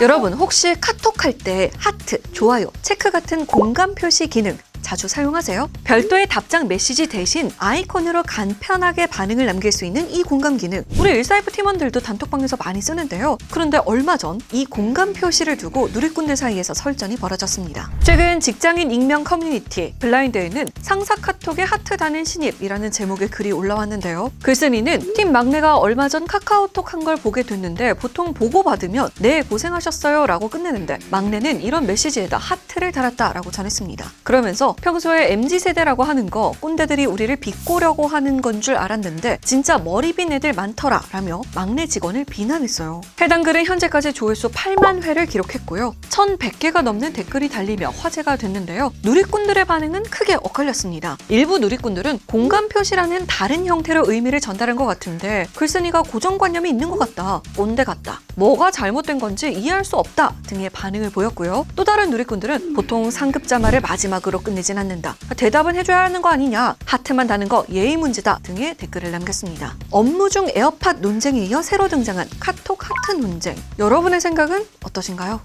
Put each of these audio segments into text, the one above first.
여러분 혹시 카톡 할 때 하트, 좋아요, 체크 같은 공감 표시 기능 자주 사용하세요? 별도의 답장 메시지 대신 아이콘으로 간편하게 반응을 남길 수 있는 이 공감 기능. 우리 일사이프 팀원들도 단톡방에서 많이 쓰는데요. 그런데 얼마 전 이 공감 표시를 두고 누리꾼들 사이에서 설전이 벌어졌습니다. 최근 직장인 익명 커뮤니티 블라인드에는 상사 카톡에 하트 다는 신입이라는 제목의 글이 올라왔는데요. 글쓴이는 팀 막내가 얼마 전 카카오톡 한 걸 보게 됐는데 보통 보고받으면 네 고생하셨어요 라고 끝내는데 막내는 이런 메시지에다 하트를 달았다라고 전했습니다. 그러면서 평소에 MZ세대라고 하는 거 꼰대들이 우리를 비꼬려고 하는 건 줄 알았는데 진짜 머리 빈 애들 많더라 라며 막내 직원을 비난했어요. 해당 글은 현재까지 조회수 8만 회를 기록했고요. 1,100개가 넘는 댓글이 달리며 화제가 됐는데요. 누리꾼들의 반응은 크게 엇갈렸습니다. 일부 누리꾼들은 공감 표시라는 다른 형태로 의미를 전달한 것 같은데 글쓴이가 고정관념이 있는 것 같다. 꼰대 같다. 뭐가 잘못된 건지 이해할 수 없다 등의 반응을 보였고요. 또 다른 누리꾼들은 보통 상급자 말을 마지막으로 끝내진 않는다. 대답은 해줘야 하는 거 아니냐. 하트만 다는 거 예의 문제다 등의 댓글을 남겼습니다. 업무 중 에어팟 논쟁에 이어 새로 등장한 카톡 하트 논쟁. 여러분의 생각은 어떠신가요?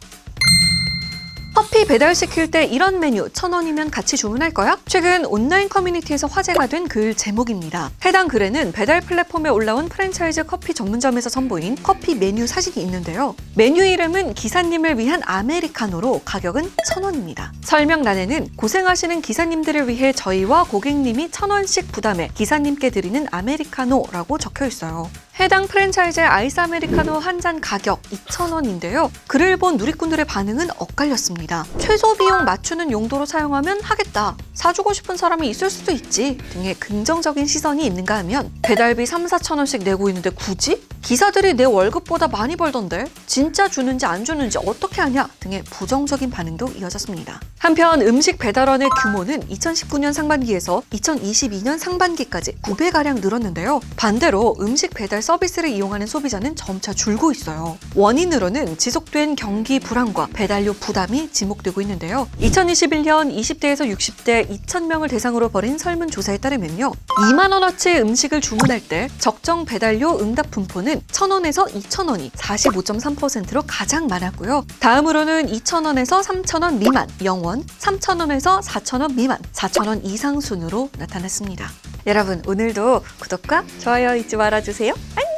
커피 배달시킬 때 이런 메뉴 천 원이면 같이 주문할 거야? 최근 온라인 커뮤니티에서 화제가 된 글 제목입니다. 해당 글에는 배달 플랫폼에 올라온 프랜차이즈 커피 전문점에서 선보인 커피 메뉴 사진이 있는데요. 메뉴 이름은 기사님을 위한 아메리카노로 가격은 천 원입니다. 설명란에는 고생하시는 기사님들을 위해 저희와 고객님이 천 원씩 부담해 기사님께 드리는 아메리카노라고 적혀 있어요. 해당 프랜차이즈의 아이스 아메리카노 한 잔 가격 2,000원인데요. 글을 본 누리꾼들의 반응은 엇갈렸습니다. 최소 비용 맞추는 용도로 사용하면 하겠다. 사주고 싶은 사람이 있을 수도 있지. 등의 긍정적인 시선이 있는가 하면 배달비 3, 4천 원씩 내고 있는데 굳이? 기사들이 내 월급보다 많이 벌던데 진짜 주는지 안 주는지 어떻게 하냐 등의 부정적인 반응도 이어졌습니다. 한편 음식 배달원의 규모는 2019년 상반기에서 2022년 상반기까지 9배가량 늘었는데요. 반대로 음식 배달 서비스를 이용하는 소비자는 점차 줄고 있어요. 원인으로는 지속된 경기 불안과 배달료 부담이 지목되고 있는데요. 2021년 20대에서 60대 2,000명을 대상으로 벌인 설문조사에 따르면요. 2만 원어치 음식을 주문할 때 적정 배달료 응답 분포는 1,000원에서 2,000원이 45.3%로 가장 많았고요. 다음으로는 2,000원에서 3,000원 미만, 0원, 3,000원에서 4,000원 미만, 4,000원 이상 순으로 나타났습니다. 여러분 오늘도 구독과 좋아요 잊지 말아주세요. 안녕!